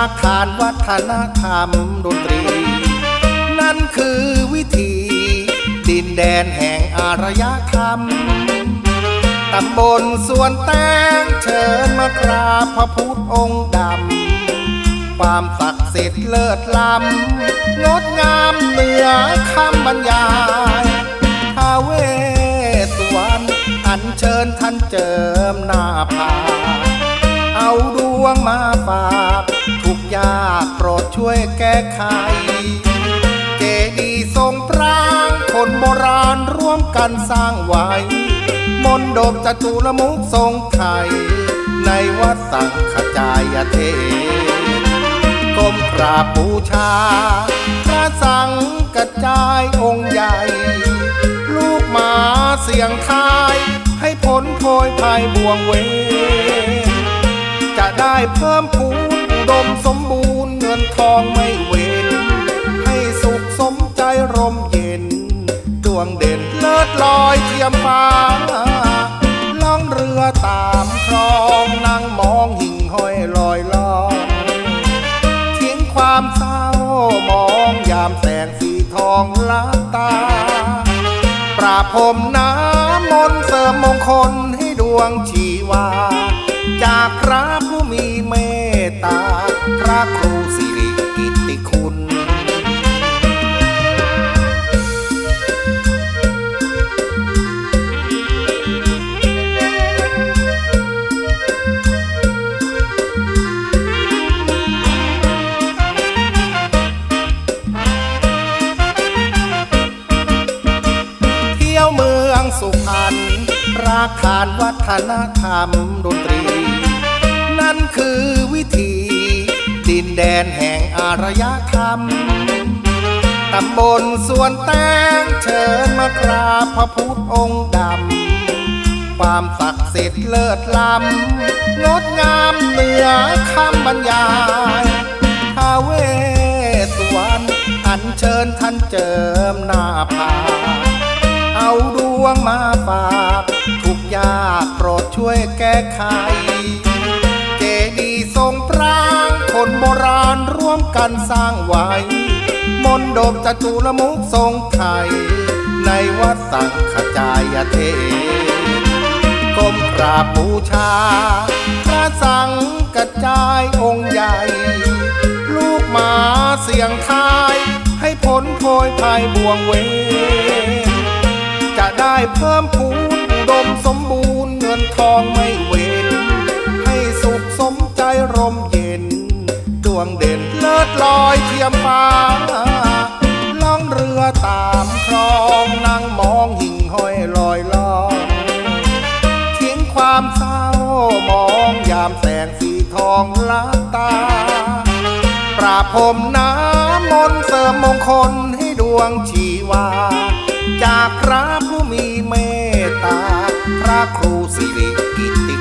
ากฐานวัฒนธรรมดนตรี นั่นคือวิธี ดินแดนแห่งอารยธรรมตำบลสวนแตงเชิญมากราบพระพุทธองค์ดำ ความศักดิ์สิทธิ์เลิศล้ำ งดงามเหนือคำบรรยายทาเวสวรรณอัญเชิญท่านเจิมหน้าผา วงมาฝากทุกยากโปรดช่วยแก้ไข เจดีย์ทรงปรางคนโบราณร่วมกันสร้างไว้ มนต์ดบจตุรมุกทรงไทย ในวัดสังขจายเทก้มกราบบูชา พระสังกระจายองค์ใหญ่ ลูกหมาเสียงทาย ให้ผลโพยภัยบ่วงเว ได้เพิ่มพูนอุดมสมบูรณ์เงินทองไม่เว้น ให้สุขสมใจร่มเย็น ดวงเด่นเลิศลอยเทียมฟ้า ล่องเรือตามคลองนั่งมองหิ่งห้อยลอยลองทิ้งความเศร้ามองยามแสงสีทองลับตา ปราบพรมน้ำมนต์เสริมมงคลให้ดวงชีวา องสุพรรณรากฐานวัฒนธรรมดนตรี นั่นคือวิธี ดินแดนแห่งอารยธรรมตำบลสวนแตงเชิญมากราบพระพุทธองค์ดำ ความศักดิ์สิทธิ์เลิศล้ำงดงามเหนือคำบรรยาย วยแก้ไข เจดีย์ทรงปรางคนโบราณร่วมกันสร้างไว้ มนต์ดบจตุรมุกทรงไทย ในวัดสังขจายเทก้มกราบบูชา พระสังกระจายองค์ใหญ่ ลูกหมาเสียงทาย ให้ผลโพยภัยบ่วงเว จะได้เพิ่มพูน รณ์เงินทองไม่เว้น ให้สุขสมใจร่มเย็น ดวงเด่นเลิศลอยเทียมฟ้า ล่องเรือตามคลองนั่งมองหิ่งห้อยลอยลองทิ้งความเศร้ามองยามแสงสีทองลับตา ปราบพรมน้ำมนต์เสริมมงคลให้ดวงชีวา จากพระผู้มี ครูสิริกิติ